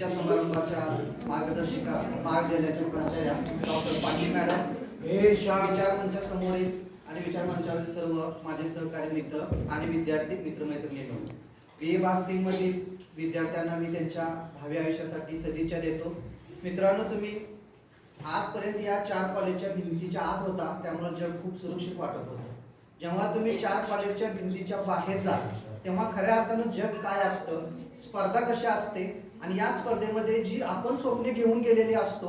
या समारंभाच्या मार्गदर्शिका महाविद्यालयाच्या प्राचार्या डॉक्टर पाटील मॅडम विचार मंचासमोरील आणि विचार मंचावरील सर्व माझे सहकारी मित्र आणि विद्यार्थी मित्रमैत्रिणींनो बी ए भाग तीन मधील विद्यार्थ्यांना मी त्यांच्या भावी आयुष्यासाठी सदिच्छा देतो. मित्रांनो तुम्ही आजपर्यंत या चार कॉलेजच्या भिंतीच्या आत होता त्यामुळे जग खूप सुरक्षित वाटत होतं. जेव्हा तुम्ही चार कॉलेजच्या भिंतीच्या बाहेर जा तेव्हा खऱ्या अर्थानं जग काय असतं? स्पर्धा कशी असते? आणि या स्पर्धेमध्ये जी आपण स्वप्ने घेऊन गेलेली असतो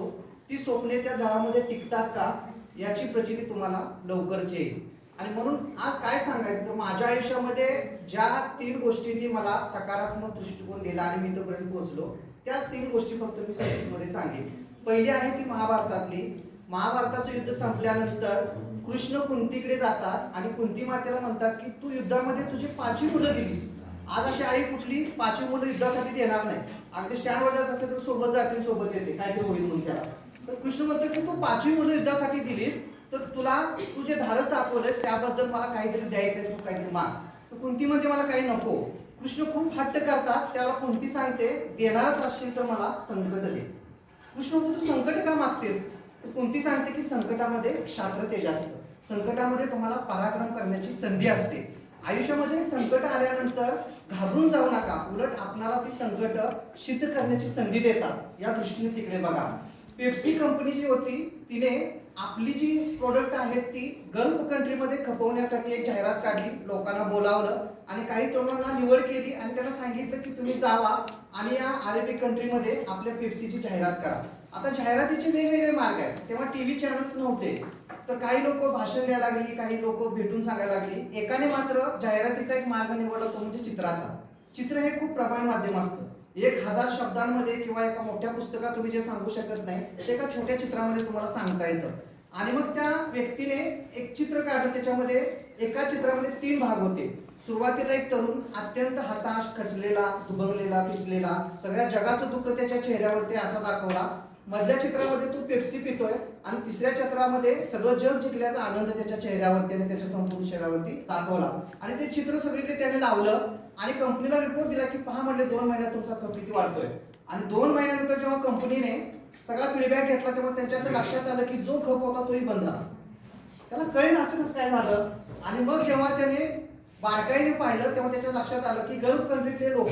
ती स्वप्ने त्या जगामध्ये टिकतात का? याची प्रचिती तुम्हाला लवकरच येईल. आणि म्हणून आज काय सांगायचं तर माझ्या आयुष्यामध्ये ज्या तीन गोष्टींनी मला सकारात्मक दृष्टिकोन दिला आणि मी इथपर्यंत पोहोचलो त्याच तीन गोष्टी फक्त मी संक्षिप्तमध्ये सांगेन. पहिली आहे ती महाभारतातली. महाभारताचं युद्ध संपल्यानंतर कृष्ण कुंतीकडे जातात आणि कुंती मातेला म्हणतात की तू युद्धामध्ये तुझी पाचवी मुलं दिलीस. आज अशी आई कुठली पाचवी मुलं युद्धासाठी देणार नाही. अगदी स्टँडवर जायचं असलं तर सोबत जातील सोबत येते काहीतरी होईल म्हणून त्याला. तर कृष्ण म्हणतो की तू पाचवी मुलं युद्धासाठी दिलीस तर तुला तू जे धाडस दाखवलंस त्याबद्दल मला काहीतरी द्यायचं आहे तू काहीतरी माग. तर कुंती म्हणते मला काही नको. कृष्ण खूप हट्ट करतात त्याला कुंती सांगते? देणारच असशील तर मला संकट दे. कृष्ण म्हणतो तू संकट का मागतेस? तर कुंती सांगते की संकटामध्ये क्षात्र तेज असतं. संकटामध्ये तुम्हाला पराक्रम करण्याची संधी असते. आयुष्यामध्ये संकट आल्यानंतर घाबरून जाऊ नका. उलट आपणाला ती संकट सिद्ध करण्याची संधी देतात. या दृष्टीने तिकडे बघा. पेप्सी कंपनी जी होती तिने आपली जी प्रोडक्ट आहेत ती गल्फ कंट्रीमध्ये खपवण्यासाठी एक जाहिरात काढली. लोकांना बोलावलं. आणि काही तरुणांना निवड केली आणि त्यांना सांगितलं की तुम्ही जावा आणि या अरेबिक कंट्रीमध्ये आपल्या पेप्सीची जाहिरात करा. आता जाहिरातीचे वेगवेगळे मार्ग आहेत. तेव्हा टीव्ही चॅनल्स नव्हते. तर काही लोक भाषण द्यायला लागली काही लोक भेटून सांगायला लागली. एकाने मात्र जाहिरातीचा एक मार्ग निवडला तो म्हणजे चित्राचा. चित्र हे खूप प्रभावी माध्यम असतं. एक हजार शब्दांमध्ये किंवा एका मोठ्या पुस्तकात तुम्ही जे सांगू शकत नाही ते एका छोट्या चित्रामध्ये तुम्हाला सांगता येतं. आणि मग त्या व्यक्तीने एक चित्र काढलं त्याच्यामध्ये एका चित्रामध्ये तीन भाग होते. सुरुवातीला एक तरुण अत्यंत हताश खचलेला दुभंगलेला पिचलेला सगळ्या जगाचं दुःख त्याच्या चेहऱ्यावरती असा दाखवला. मधल्या चित्रामध्ये तो पेप्सी पितोय आणि तिसऱ्या चित्रामध्ये सगळं जग जिंकल्याचा आनंद त्याच्या चेहऱ्यावरती आणि त्याच्या संपूर्ण शरीरावरती दाखवला. आणि ते चित्र सगळीकडे त्याने लावलं आणि कंपनीला रिपोर्ट दिला की पहा म्हणले दोन महिन्यात तुमचा कंपनी वाढतोय? आणि दोन महिन्यानंतर जेव्हा कंपनीने सगळा फीडबॅक घेतला तेव्हा त्यांच्या असं लक्षात आलं की जो खप होता तोही बंद झाला. त्याला कळेल असं कसं काय झालं. आणि मग जेव्हा त्याने बारकाईने पाहिलं तेव्हा त्याच्या लक्षात आलं की गल्फ कंट्रीतले लोक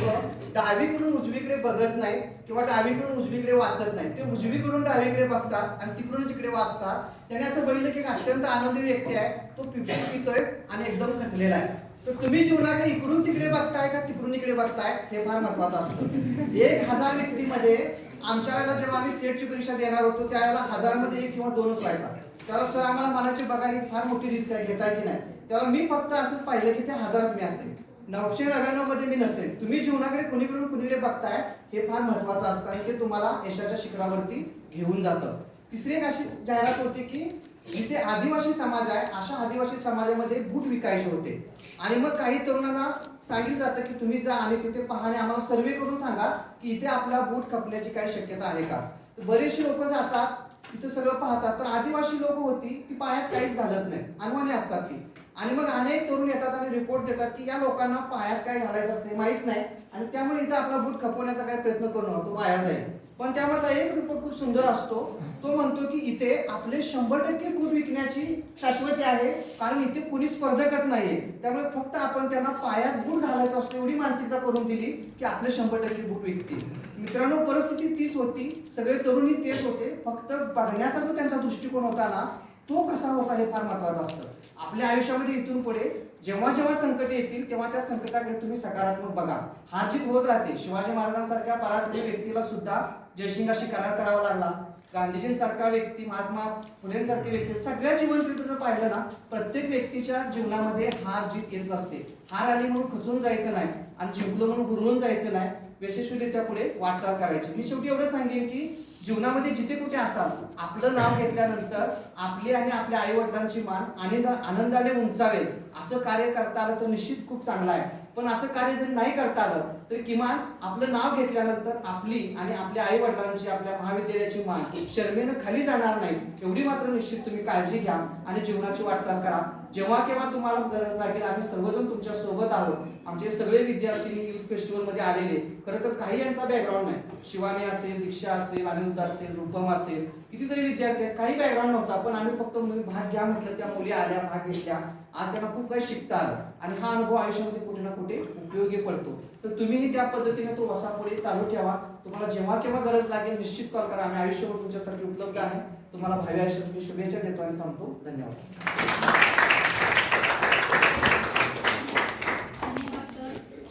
डावीकडून उजवीकडे बघत नाहीत किंवा डावीकडून उजवीकडे वाचत नाहीत. ते उजवीकडून डावीकडे बघतात आणि तिकडून जिकडे वाचतात त्याने असं बघितलं की एक अत्यंत आनंदी व्यक्ती आहे तो पिपी पितोय आणि एकदम खचलेला आहे. तर तुम्ही जीवनाकडे इकडून तिकडे बघताय का तिकडून इकडे बघताय हे फार महत्वाचं असतं. एक हजार व्यक्तीमध्ये आमच्या वेळेला जेव्हा आम्ही सेटची परीक्षा देणार होतो त्यावेळेला हजारमध्ये एक किंवा दोनच व्हायचा. त्याला सर आम्हाला म्हणायचे बघा ही फार मोठी रिस्क आहे घेताय की नाही? त्याला मी फक्त असं पाहिलं की ते हजारात मी असेल. नऊशे नव्याण्णवमध्ये मी नसेल. तुम्ही जीवनाकडे कुणीकडून कुणीकडे बघताय हे फार महत्वाचं असतं आणि ते तुम्हाला यशाच्या शिखरावरती घेऊन जातं. तिसरी एक अशी जाहिरात होती की जिथे आदिवासी समाज आहे अशा आदिवासी समाजामध्ये बूट विकायचे होते. आणि मग काही तरुणांना सांगितलं जातं की तुम्ही जा आणि तिथे पहा आणि आम्हाला सर्वे करून सांगा की इथे आपला बूट खपण्याची काही शक्यता आहे का? बरेचसे लोक जातात तिथं सगळं पाहतात. तर आदिवासी लोक होती ती पायात काहीच घालत नाही. अनवाणी असतात ती. आणि मग अनेक तरुण येतात आणि रिपोर्ट देतात की या लोकांना पायात काय घालायचं असते माहीत नाही. आणि त्यामुळे इथं आपला बूट खपवण्याचा काही प्रयत्न करू नका तो वाया जाईल. पण त्यामध्ये एक रिपोर्ट खूप सुंदर असतो. तो म्हणतो की इथे आपले शंभर टक्के बूट विकण्याची शाश्वती आहे कारण इथे कुणी स्पर्धकच नाहीये. त्यामुळे फक्त आपण त्यांना पायात बूट घालायचा असतो एवढी मानसिकता करून दिली की आपले शंभर टक्के बूट विकतील. मित्रांनो परिस्थिती तीच होती. सगळे तरुणी तेच होते. फक्त बघण्याचा जो त्यांचा दृष्टिकोन होता ना तो कसा होता हे फार महत्वाचं असतं. आपल्या आयुष्यामध्ये इथून पुढे जेव्हा जेव्हा संकट येतील तेव्हा त्या संकटाकडे तुम्ही सकारात्मक बघा. हा जीत होत राहते. शिवाजी महाराजांसारख्या पराक्रमी व्यक्तीला सुद्धा जयसिंगाशी करार करावा लागला. गांधीजींसारखा व्यक्ती महात्मा फुलेंसारखे व्यक्ती सगळ्या जीवनचरित्र जर पाहिलं ना प्रत्येक व्यक्तीच्या जीवनामध्ये हार जीत येत असते. हार आली म्हणून खचून जायचं नाही आणि जिंकलो म्हणून हुरळून जायचं नाही. यशस्वीरित्या पुढे वाटचाल करायची. मी शेवटी एवढं सांगेन की जीवनामध्ये जिथे कुठे असाल आपलं नाव घेतल्यानंतर आपली आणि आपल्या आई वडिलांची मान आनंद आनंदाने उंचावेल. असं कार्य करता आलं तर निश्चित खूप चांगलं आहे. पण असं कार्य जर नाही करता आलं तर किमान आपलं नाव घेतल्यानंतर आपली आणि आपल्या आई वडिलांची आपल्या महाविद्यालयाची मान शर्मेनं खाली जाणार नाही. एवढी मात्र निश्चित तुम्ही काळजी घ्या आणि जीवनाची वाटचाल करा. जेव्हा केव्हा तुम्हाला गरज लागेल आम्ही सर्वजण तुमच्यासोबत आहोत. आमचे सगळे विद्यार्थी युथ फेस्टिवलमध्ये आलेले. खरं तर काही यांचा बॅकग्राऊंड नाही. शिवानी असेल दीक्षा असेल अनिरुद्ध असेल रूपम असेल कितीतरी विद्यार्थी आहेत. काही बॅकग्राऊंड नव्हता पण आम्ही फक्त भाग घ्या म्हटलं त्या मुली आल्या भाग घेतल्या. आज त्यांना खूप काही शिकता आलं. आणि हा अनुभव आयुष्यामध्ये कुठे ना कुठे उपयोगी पडतो. तर तुम्हीही त्या पद्धतीने तो वसा पुढे चालू ठेवा. तुम्हाला जेव्हा केव्हा गरज लागेल निश्चित कॉल करा. आम्ही आयुष्यभर तुमच्यासाठी उपलब्ध आहे. तुम्हाला भावी आयुष्यात मी शुभेच्छा देतो आणि थांबतो. धन्यवाद.